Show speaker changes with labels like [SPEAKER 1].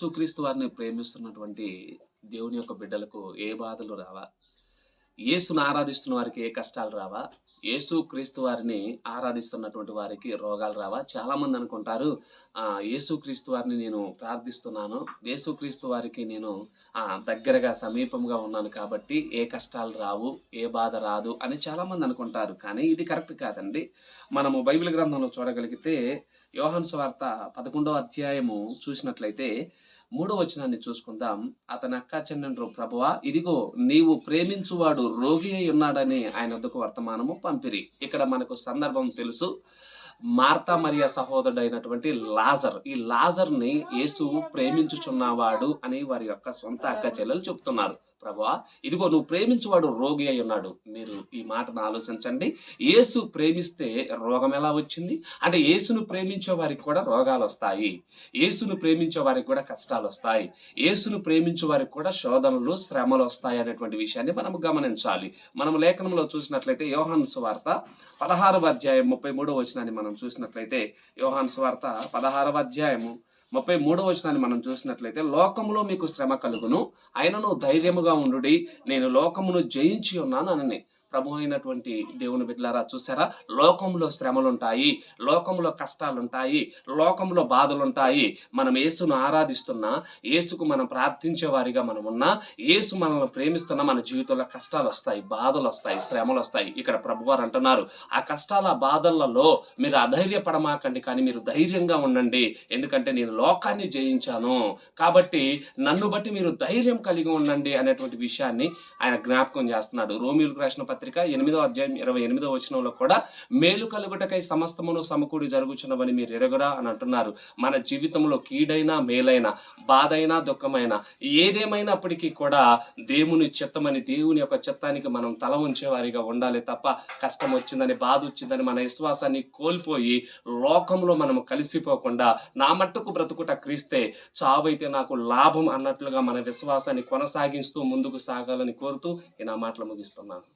[SPEAKER 1] యేసుక్రీస్తు వారిని ప్రేమిస్తున్నటువంటి దేవుని యొక్క బిడ్డలకు ఏ బాధలు రావా? యేసును ఆరాధిస్తున్న వారికి ఏ కష్టాలు రావా? యేసు క్రీస్తు వారిని ఆరాధిస్తున్నటువంటి వారికి రోగాలు రావా? చాలామంది అనుకుంటారు యేసు క్రీస్తు వారిని నేను ప్రార్థిస్తున్నాను. యేసు క్రీస్తు వారికి నేను దగ్గరగా సమీపంగా ఉన్నాను కాబట్టి ఏ కష్టాలు రావు ఏ బాధ రాదు అని చాలామంది అనుకుంటారు. కానీ ఇది కరెక్ట్ కాదండి. మనము బైబిల్ గ్రంథంలో చూడగలిగితే యోహన్ స్వార్త పదకొండవ అధ్యాయము చూసినట్లయితే మూడో వచనాన్ని చూసుకుందాం. అతని అక్క చెన్నెండ్రు ప్రభువా ఇదిగో నీవు ప్రేమించువాడు రోగి అయి ఉన్నాడని ఆయన వద్దకు వర్తమానము పంపిరి. ఇక్కడ మనకు సందర్భం తెలుసు. మార్తా మరియా సహోదరుడు అయినటువంటి లాజర్. ఈ లాజర్ని యేసు ప్రేమించుచున్నవాడు అని వారి యొక్క సొంత అక్క చెల్లెలు చెప్తున్నారు ప్రభువా ఇదిగో నువ్వు ప్రేమించువాడు రోగి అయి ఉన్నాడు. మీరు ఈ మాటను ఆలోచించండి. యేసు ప్రేమిస్తే రోగం ఎలా వచ్చింది? అంటే యేసును ప్రేమించే వారికి కూడా రోగాలు వస్తాయి. యేసును ప్రేమించే వారికి కూడా కష్టాలు వస్తాయి. యేసును ప్రేమించే వారికి కూడా శోధనలు శ్రమలు వస్తాయి అనేటువంటి విషయాన్ని మనం గమనించాలి. మనం లేఖనంలో చూసినట్లయితే యోహాన్ సువార్త పదహారవ అధ్యాయం ముప్పై మూడో వచనాన్ని మనం మనం చూసినట్లయితే యోహాన్ స్వార్త పదహారవ అధ్యాయము ముప్పై మూడవ వచనాన్ని మనం చూసినట్లయితే లోకములో మీకు శ్రమ కలుగును అయినను ధైర్యముగా ఉండుడి నేను లోకమును జయించి ఉన్నాను అని ప్రభు అయినటువంటి దేవుని బిడ్డలారా చూసారా లోకంలో శ్రమలుంటాయి లోకంలో కష్టాలుంటాయి లోకంలో బాధలుంటాయి. మనం యేసును ఆరాధిస్తున్నా యేసుకు మనం ప్రార్థించే వారిగా మనం ఉన్నా యేసు మనల్ని ప్రేమిస్తున్నా మన జీవితంలో కష్టాలు వస్తాయి బాధలు వస్తాయి శ్రమలు వస్తాయి ఇక్కడ ప్రభువారు అంటున్నారు ఆ కష్టాల బాధలలో మీరు అధైర్యపడమాకండి కానీ మీరు ధైర్యంగా ఉండండి. ఎందుకంటే నేను లోకాన్ని జయించాను. కాబట్టి నన్ను బట్టి మీరు ధైర్యం కలిగి ఉండండి అనేటువంటి విషయాన్ని ఆయన జ్ఞాపకం చేస్తున్నాడు. రోమిలకు రాసిన పత్రిక ఎనిమిదో అధ్యాయం ఇరవై ఎనిమిదో వచనంలో కూడా మేలు కలుగుటకై సమస్తమును సమకూడి జరుగుచున్నవని మీరు ఎరగరా అని అంటున్నారు. మన జీవితంలో కీడైనా మేలైనా బాధైనా దుఃఖమైనా ఏదేమైనప్పటికీ కూడా దేవుని చిత్తమని దేవుని యొక్క చిత్తానికి మనం తల ఉంచేవారిగా ఉండాలి తప్ప కష్టం వచ్చిందని బాధ వచ్చిందని మన విశ్వాసాన్ని కోల్పోయి లోకంలో మనం కలిసిపోకుండా నా మట్టుకు బ్రతుకుట క్రీస్తే చావైతే నాకు లాభం అన్నట్లుగా మన విశ్వాసాన్ని కొనసాగిస్తూ ముందుకు సాగాలని కోరుతూ ఈ నా మాటలు ముగిస్తున్నాను.